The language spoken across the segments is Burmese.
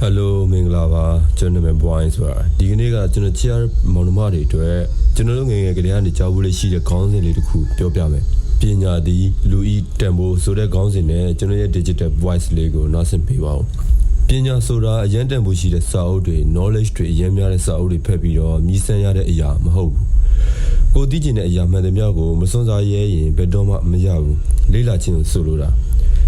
ဟယ်လိုမင်္ဂလာပါကျွန်တော်နာမည် Boy ဆိုတာဒီကနေ့ကကျွန်တော် chair မောင်နှမတွေအတွက်ကျွန်တော်တို့ငယ်ငယ်ကလေးကနေကြားဖို့လေးရှိတဲ့ခေါင်းစဉ်လေးတစ်ခုပြောပြမယ်ပညာသည်လူဤတန်ဖိုးဆိုတဲ့ခေါင်းစဉ်နဲ့ကျွန်တော်ရဲ့ digital voice လေးကိုနားဆင်ပေးပါဦးပညာဆိုတာအရင်တန်ဖို့ရှိတဲ့စာအုပ်တွေ knowledge တွေအရင်များတဲ့စာအုပ်တွေဖတ်ပြီးတော့မြည်ဆန်းရတဲ့အရာမဟုတ်ဘူးကိုသိကျင်တဲ့အရာမှန်သမျှကိုမစွန့်စားရဲရင်ဘယ်တော့မှမရဘူးလေ့လာခြင်းကိုဆိုလိုတာ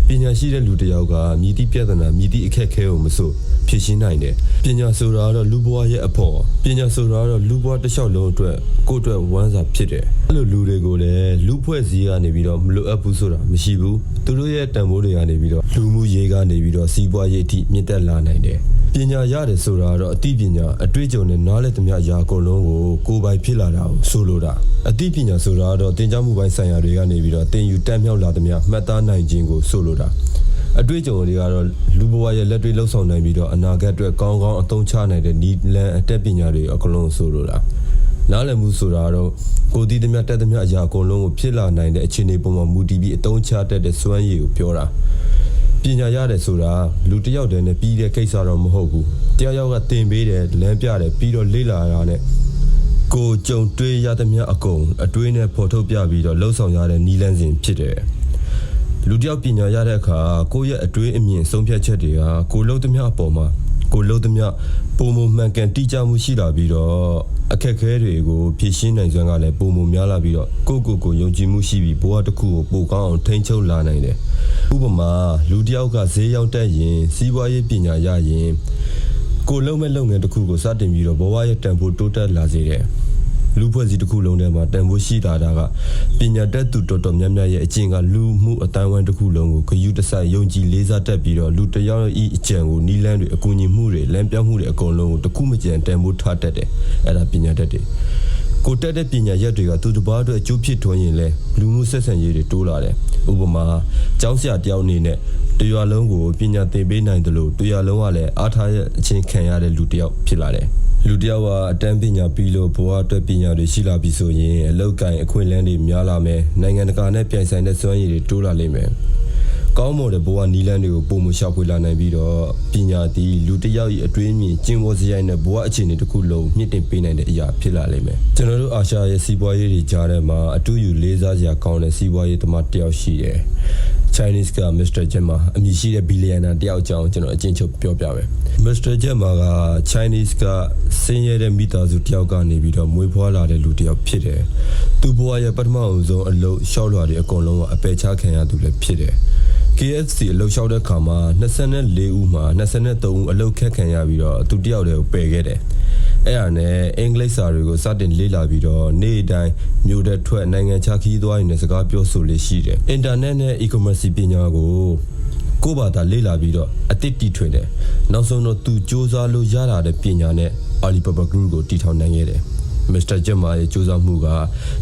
ပညာရှိတဲ့လူတစ်ယောက်ကမြည်သည့်ပြဿနာမြည်သည့်အခက်အခဲကိုမဆိုဖြေရှင်းနိုင်တယ်ပညာဆိုတာကတော့လူဘဝရဲ့အဖို့ပညာဆိုတာကတော့လူဘဝတစ်လျှောက်လုံးအတွက်ကိုယ့်အတွက်ဝမ်းစာဖြစ်တယ်အဲ့လိုလူတွေကိုလည်းလူဖွဲ့စည်းကနေပြီးတော့မလိုအပ်ဘူးဆိုတာမရှိဘူးသူတို့ရဲ့တန်ဖိုးတွေကနေပြီးတော့လူမှုရေးကနေပြီးတော့စီးပွားရေးအထိမြင့်တက်လာနိုင်တယ် ပညာရတယ်ဆိုတာကတော့အသိပညာအတွေ့အကြုံနဲ့နားလည်သမျှအရာအကုန်လုံးကိုကိုယ်ပိုင်ဖြစ်လာတာကိုဆိုလိုတာအသိပညာဆိုတာကတော့သင်ကြားမှုပိုင်းဆိုင်ရာတွေကနေပြီးတော့သင်ယူတက်မြောက်လာသမျှမှတ်သားနိုင်ခြင်းကိုဆိုလိုတာအတွေ့အကြုံတွေကတော့လူဘဝရဲ့လက်တွေ့လှုပ်ဆောင်နိုင်ပြီးတော့အနာဂတ်အတွက်ကောင်းကောင်းအသုံးချနိုင်တဲ့နီလန်အတက်ပညာတွေအကုန်လုံးဆိုလိုတာနားလည်မှုဆိုတာတော့ကိုယ်တည်သမျှတက်သမျှအရာအကုန်လုံးကိုဖြစ်လာနိုင်တဲ့အခြေအနေပုံမှာမူတည်ပြီးအသုံးချတတ်တဲ့စွမ်းရည်ကိုပြောတာ ပညာရတယ်ဆိုတာလူတစ်ယောက်တည်းနဲ့ပြီးတဲ့ကိစ္စတော့မဟုတ်ဘူးတယောက်ယောက်ကတင်ပေးတယ်လမ်းပြတယ်ပြီးတော့လေ့လာရတဲ့ကိုကြုံတွေးရသမျှအကုန်အတွေးနဲ့ဖော်ထုတ်ပြပြီးတော့လှုပ်ဆောင်ရတဲ့နီလန်းစဉ်ဖြစ်တယ်လူတစ်ယောက်ပညာရတဲ့အခါကိုယ့်ရဲ့အတွေးအမြင်ဆုံးဖြတ်ချက်တွေကကိုလှုပ်သမျှအပေါ်မှာ ကိုလှုပ်သမျှပုံမမှန်ကန်တိကျမှုရှိလာပြီးတော့အခက်အခဲတွေကိုဖြေရှင်းနိုင်စွမ်းကလည်းပုံမများလာပြီးတော့ကိုယ့်ကိုယ်ကိုယုံကြည်မှုရှိပြီးဘဝတစ်ခုကိုပိုကောင်းအောင်ထိန်းချုပ်လာနိုင်တယ်ဥပမာလူတစ်ယောက်ကဈေးရောက်တက်ရင်စီးပွားရေးပညာရရင်ကိုလုံးမဲ့လုပ်ငန်းတစ်ခုကိုစတင်ပြီးတော့ဘဝရဲ့တန်ဖိုးတိုးတက်လာစေတယ် လူဖွဲ့စည်းတစ်ခုလုံးထဲမှာတန်ဖိုးရှိလာတာကပညာတတ်သူတော်တော်များများရဲ့အကျင့်ကလူမှုအတိုင်းအဝိုင်းတစ်ခုလုံးကိုဂရုတစိုက်ယုံကြည်လေးစားတတ်ပြီးတော့လူတစ်ယောက်ဤအကြံကိုနီးလန်းတွေအကူအညီမှုတွေလမ်းပြောင်းမှုတွေအကုန်လုံးကိုတစ်ခုမကြံတန်ဖိုးထားတတ်တယ်အဲ့ဒါပညာတတ်တယ်ကိုတက်တဲ့ပညာရက်တွေကသူတစ်ပါးအတွက်အကျိုးဖြစ်ထွန်းရင်လဲလူမှုဆက်ဆံရေးတွေတိုးလာတယ်ဥပမာကျောင်းဆရာတယောက်အနေနဲ့တရွာလုံးကိုပညာသင်ပေးနိုင်တယ်လို့တရွာလုံးကလည်းအားထားတဲ့အချင်းခံရတဲ့လူတစ်ယောက်ဖြစ်လာတယ် လူတစ်ယောက်ကအတန်းပညာပြီးလို့ဘဝအတွက်ပညာတွေရှိလာပြီဆိုရင်အလောက်ကိုင်းအခွင့်အလမ်းတွေများလာမယ်နိုင်ငံတကာနဲ့ပြိုင်ဆိုင်တဲ့စွမ်းရည်တွေတိုးလာလိမ့်မယ် ကောင်းမွန်တဲ့ဘဝနီလန်းတွေကိုပုံမလျှောက်ဖွေလာနိုင်ပြီးတော့ပညာသည်လူတစ်ယောက်ရဲ့အတွင်းမြင်ကျင့်ဝတ်စရိုက်နဲ့ဘဝအခြေအနေတစ်ခုလုံးမြင့်တင်ပေးနိုင်တဲ့အရာဖြစ်လာလိမ့်မယ်ကျွန်တော်တို့အာရှရဲ့စီးပွားရေးတွေကြားထဲမှာအတူယူလေးစားစရာကောင်းတဲ့စီးပွားရေးသမားတစ်ယောက်ရှိတယ် Chinese က Mr. Jemma အမည်ရှိတဲ့ billionaire တယောက်အကြောင်းကျွန်တော်အချင်းချုပ်ပြောပြမယ် Mr. Jemma က Chinese ကစင်းရဲတဲ့မိသားစုတယောက်ကနေပြီးတော့မွေးဖွားလာတဲ့လူတယောက်ဖြစ်တယ်သူဘဝရဲ့ပထမအဆုံးအလုပ်ရှောက်လွှာတွေအကုန်လုံးကအပယ်ချခံရသူလည်းဖြစ်တယ် KFC အလုပ်လျှောက်တဲ့ခါမှာ24ဦးမှာ23ဦးအလုပ်ခက်ခံရပြီးတော့သူတယောက်တည်းကိုပယ်ခဲ့တယ်အဲ့ဒါနဲ့အင်္ဂလိပ်စာတွေကိုစတင်လေ့လာပြီးတော့နေ့တိုင်းမြို့တဲ့ထွက်နိုင်ငံခြားခီးသွားရင်လည်းစကားပြောဆိုလေးရှိတယ်။အင်တာနက်နဲ့ e-commerce ပညာကိုကိုယ့်ဘာသာလေ့လာပြီးတော့အသစ်တီထွင်တယ်။နောက်ဆုံးတော့သူစ조사လို့ရလာတဲ့ပညာနဲ့ Alibaba Group ကိုတည်ထောင်နိုင်ခဲ့တယ်။ Mr. Jemma ရဲ့စူးစမ်းမှုက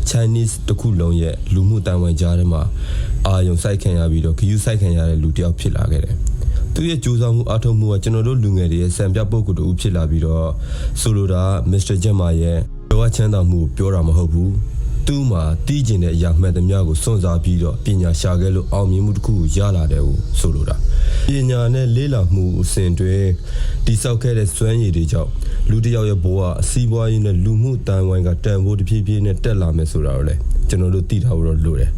Chinese တစ်ခုလုံးရဲ့လူမှုတန်ဝန်ကြားထဲမှာအာယုံစိုက်ခံရပြီးတော့ဂယူးစိုက်ခံရတဲ့လူတစ်ယောက်ဖြစ်လာခဲ့တယ်။သူရဲ့ကြိုးစားမှုအားထုတ်မှုကကျွန်တော်တို့လူငယ်တွေရဲ့စံပြပုဂ္ဂိုလ်တူဖြစ်လာပြီးတော့ဆိုလိုတာ Mr. Jemma ရဲ့လောကချမ်းသာမှုကိုပြောတာမဟုတ်ဘူး။ သူ့မှာတီးကျင်တဲ့အရာမှန်သမျှကိုစွန့်စားပြီးတော့ပညာရှာခဲ့လို့အောင်မြင်မှုတစ်ခုကိုရလာတယ်ဟုဆိုလိုတာပညာနဲ့လေးလာမှုအစဉ်တွင်တိဆောက်ခဲ့တဲ့စွမ်းရည်တွေကြောင့်လူတစ်ယောက်ရဲ့ဘဝအစည်းအဝါးရေးနဲ့လူမှုတန်ဝိုင်းကတန်ဖိုးတစ်ပြေးပြေးနဲ့တက်လာမယ်ဆိုတာကိုလည်းကျွန်တော်တို့သိထားဖို့တော့လိုတယ်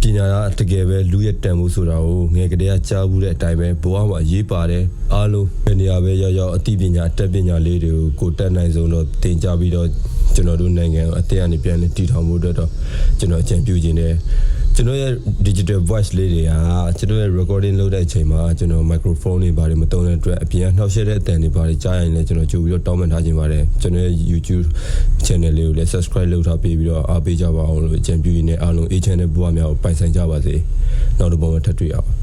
ပညာကတကယ်ပဲလူရဲ့တန်ဖိုးဆိုတာကိုငယ်ကလေးကကြားဘူးတဲ့အတိုင်းပဲဘဝမှာရေးပါတယ်အားလုံးဘယ်နေရာပဲရောက်ရောက်အသိပညာတက်ပညာလေးတွေကိုကိုတက်နိုင်ဆုံးတော့သင်ကြားပြီးတော့ ကျွန်တော်တို့နိုင်ငံအသက်အန္တပြန်နဲ့တည်ထောင်မှုအတွက်တော့ကျွန်တော်အကြံပြုခြင်းတယ်ကျွန်တော်ရဲ့ digital voice လေးတွေကကျွန်တော်ရဲ့ recording လုပ်တဲ့အချိန်မှာကျွန်တော် microphone တွေဘာတွေမသုံးတဲ့အတွက်အပြင်ကနှောက်ယှက်တဲ့အတန်တွေဘာတွေကြားရင်လည်းကျွန်တော်ကြိုပြီးတော့တောင်းပန်ထားခြင်းပါတယ်ကျွန်တော်ရဲ့ YouTube channel လေးကိုလည်း subscribe လုပ်ထားပေးပြီးတော့အားပေးကြပါအောင်လို့အကြံပြုရင်းနဲ့အားလုံး A channel ဘဝများကိုပိုင်ဆိုင်ကြပါစေနောက်တစ်ပုံမှာထပ်တွေ့ရပါ